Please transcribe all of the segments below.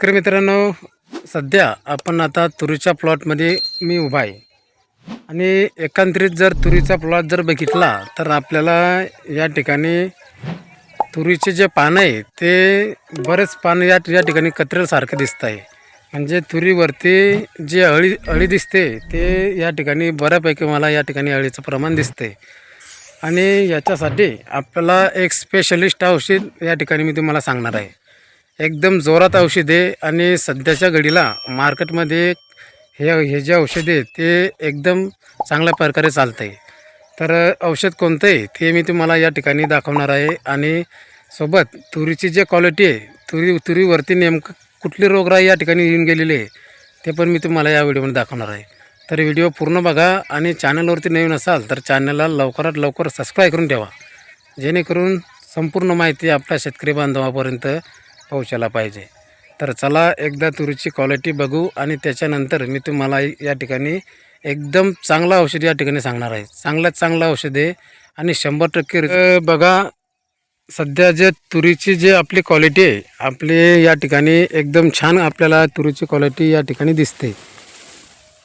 तर मित्रांनो सध्या आपण आता तुरीच्या प्लॉटमध्ये मी उभा आहे. आणि एकंदरीत जर तुरीचा प्लॉट जर बघितला तर आपल्याला या ठिकाणी तुरीचे जे पानं आहे ते बरेच पानं या या ठिकाणी कत्रेलसारखं दिसत आहे. म्हणजे तुरीवरती जे अळी अळी दिसते ते या ठिकाणी बऱ्यापैकी मला या ठिकाणी अळीचं प्रमाण दिसते आणि याच्यासाठी आपल्याला एक स्पेशलिस्ट औषध या ठिकाणी मी तुम्हाला सांगणार आहे. एकदम जोरात औषध आहे आणि सध्याच्या घडीला मार्केटमध्ये हे हे जे औषध आहे ते एकदम चांगल्या प्रकारे चालतं आहे तर औषध कोणतं आहे ते मी तुम्हाला या ठिकाणी दाखवणार आहे आणि सोबत तुरीची जे क्वालिटी आहे तुरी तुरीवरती नेमकं कुठली रोगराई या ठिकाणी येऊन गेलेली आहे ते पण मी तुम्हाला या व्हिडिओमध्ये दाखवणार आहे. तर व्हिडिओ पूर्ण बघा आणि चॅनलवरती नवीन असाल तर चॅनलला लवकरात लवकर सबस्क्राईब करून ठेवा. जेणेकरून संपूर्ण माहिती आपल्या शेतकरी बांधवापर्यंत पोहोचायला पाहिजे. तर चला एकदा तुरीची क्वालिटी बघू आणि त्याच्यानंतर मी तुम्हाला या ठिकाणी एकदम चांगलं औषध या ठिकाणी सांगणार आहे. चांगल्यात चांगलं औषध आहे आणि शंभर टक्के बघा सध्या जे तुरीची जे आपली क्वालिटी आहे आपली या ठिकाणी एकदम छान आपल्याला तुरीची क्वालिटी या ठिकाणी दिसते.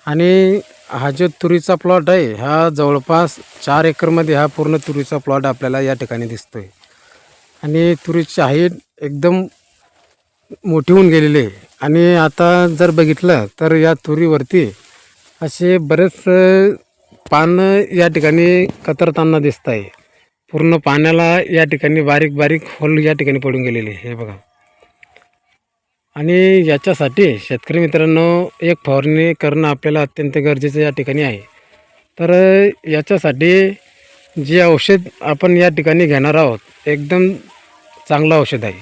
आणि हा जो तुरीचा प्लॉट आहे हा जवळपास चार एकरमध्ये हा पूर्ण तुरीचा प्लॉट आपल्याला या ठिकाणी दिसतो आहे आणि तुरीची हाईट एकदम मोठी होऊन गेलेली आहे. आणि आता जर बघितलं तर या तुरीवरती असे बरेच पानं या ठिकाणी कतरताना दिसत आहे. पूर्ण पाण्याला या ठिकाणी बारीक बारीक होल या ठिकाणी पडून गेलेले हे बघा. आणि याच्यासाठी शेतकरी मित्रांनो एक फवारणी करणं आपल्याला अत्यंत गरजेचं या ठिकाणी आहे. तर याच्यासाठी जे औषध आपण या ठिकाणी घेणार आहोत एकदम चांगलं औषध आहे.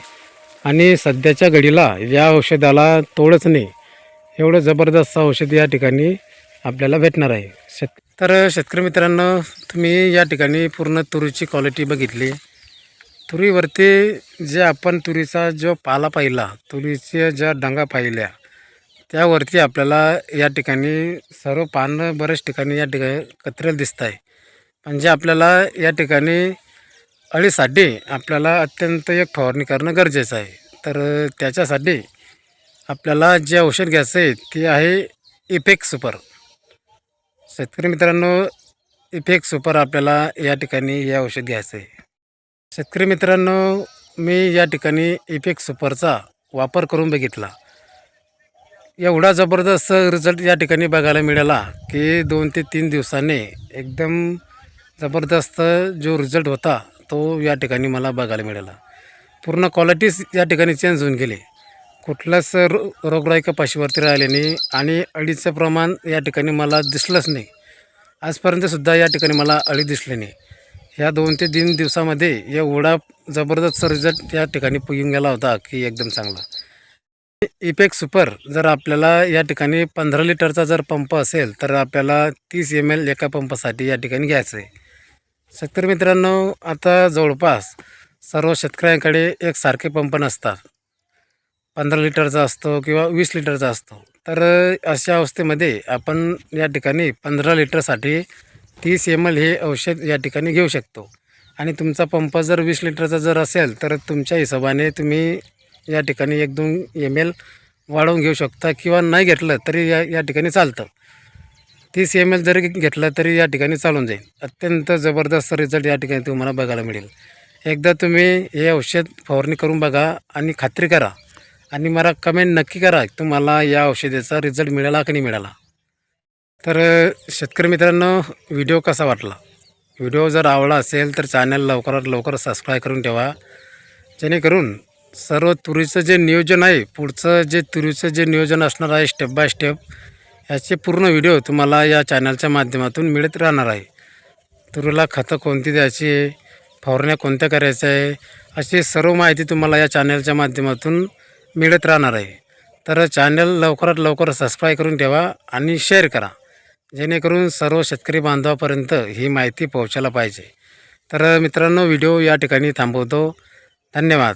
आणि सध्याच्या घडीला या औषधाला तोडच नाही. एवढं जबरदस्त औषध या ठिकाणी आपल्याला भेटणार आहे. शेत तर शेतकरी मित्रांनो तुम्ही या ठिकाणी पूर्ण तुरीची क्वालिटी बघितली. तुरीवरती जे आपण तुरीचा जो पाला पाहिला तुरीच्या ज्या डंगा पाहिल्या त्यावरती आपल्याला या ठिकाणी सर्व पानं बऱ्याच ठिकाणी या ठिकाणी कत्रेल दिसत आहे म्हणजे आपल्याला या ठिकाणी अळीसाठी आपल्याला अत्यंत एक फवारणी करणं गरजेचं आहे. तर त्याच्यासाठी आपल्याला जे औषध घ्यायचं आहे ते आहे इफेक्ट सुपर शेतकरी मित्रांनो इफेक्ट सुपर आपल्याला या ठिकाणी हे औषध घ्यायचं आहे. शेतकरी मित्रांनो मी या ठिकाणी इफेक्ट सुपरचा वापर करून बघितला. एवढा जबरदस्त रिझल्ट या ठिकाणी बघायला मिळाला की दोन ते तीन दिवसाने एकदम जबरदस्त जो रिझल्ट होता तो या ठिकाणी मला बघायला मिळाला. पूर्ण क्वालिटीच या ठिकाणी चेंज होऊन गेली. कुठलाच रो रोगराईका पाशीवरती राहिले नाही आणि अळीचं प्रमाण या ठिकाणी मला दिसलंच नाही. आजपर्यंतसुद्धा या ठिकाणी मला अळी दिसली नाही. ह्या दोन ते तीन दिवसामध्ये एवढा जबरदस्त रिझल्ट या ठिकाणी येऊन गेला होता की एकदम चांगला. इपेक सुपर जर आपल्याला या ठिकाणी पंधरा लिटरचा जर पंप असेल तर आपल्याला तीस एम एल एका पंपासाठी या ठिकाणी घ्यायचं आहे शेतकरी मित्रांनो आता जवळपास सर्व शेतकऱ्यांकडे एक सारखे पंप नसतात. पंधरा लिटरचा असतो किंवा वीस लिटरचा असतो. तर अशा अवस्थेमध्ये आपण या ठिकाणी पंधरा लिटरसाठी तीस एम एल हे औषध या ठिकाणी घेऊ शकतो. आणि तुमचा पंप जर वीस लिटरचा जर असेल तर तुमच्या हिशोबाने तुम्ही या ठिकाणी एक दोन एम एल वाढवून घेऊ शकता किंवा नाही घेतलं तरी या या ठिकाणी चालतं. तीस एम एल जरी घेतलं तरी या ठिकाणी चालून जाईल. अत्यंत जबरदस्त रिझल्ट या ठिकाणी तुम्हाला बघायला मिळेल. एकदा तुम्ही हे औषध फवारणी करून बघा आणि खात्री करा आणि मला कमेंट नक्की करा तुम्हाला या औषधाचा रिझल्ट मिळाला की नाही मिळाला. तर शेतकरी मित्रांनो व्हिडिओ कसा वाटला? व्हिडिओ जर आवडला असेल तर चॅनल लवकरात लवकर सबस्क्राईब करून ठेवा. जेणेकरून सर्व तुरीचं जे नियोजन आहे पुढचं जे तुरीचं जे नियोजन असणार आहे स्टेप बाय स्टेप याचे पूर्ण व्हिडिओ तुम्हाला या चॅनलच्या माध्यमातून मिळत राहणार आहे. तुरीला खतं कोणती द्यायची आहे? फवारण्या कोणत्या करायच्या आहे? अशी सर्व माहिती तुम्हाला या चॅनलच्या माध्यमातून मिळत राहणार आहे. तर चॅनल लवकरात लवकर सबस्क्राईब करून ठेवा आणि शेअर करा. जेणेकरून सर्व शेतकरी बांधवापर्यंत ही माहिती पोहोचायला पाहिजे. तर मित्रांनो व्हिडिओ या ठिकाणी थांबवतो. धन्यवाद.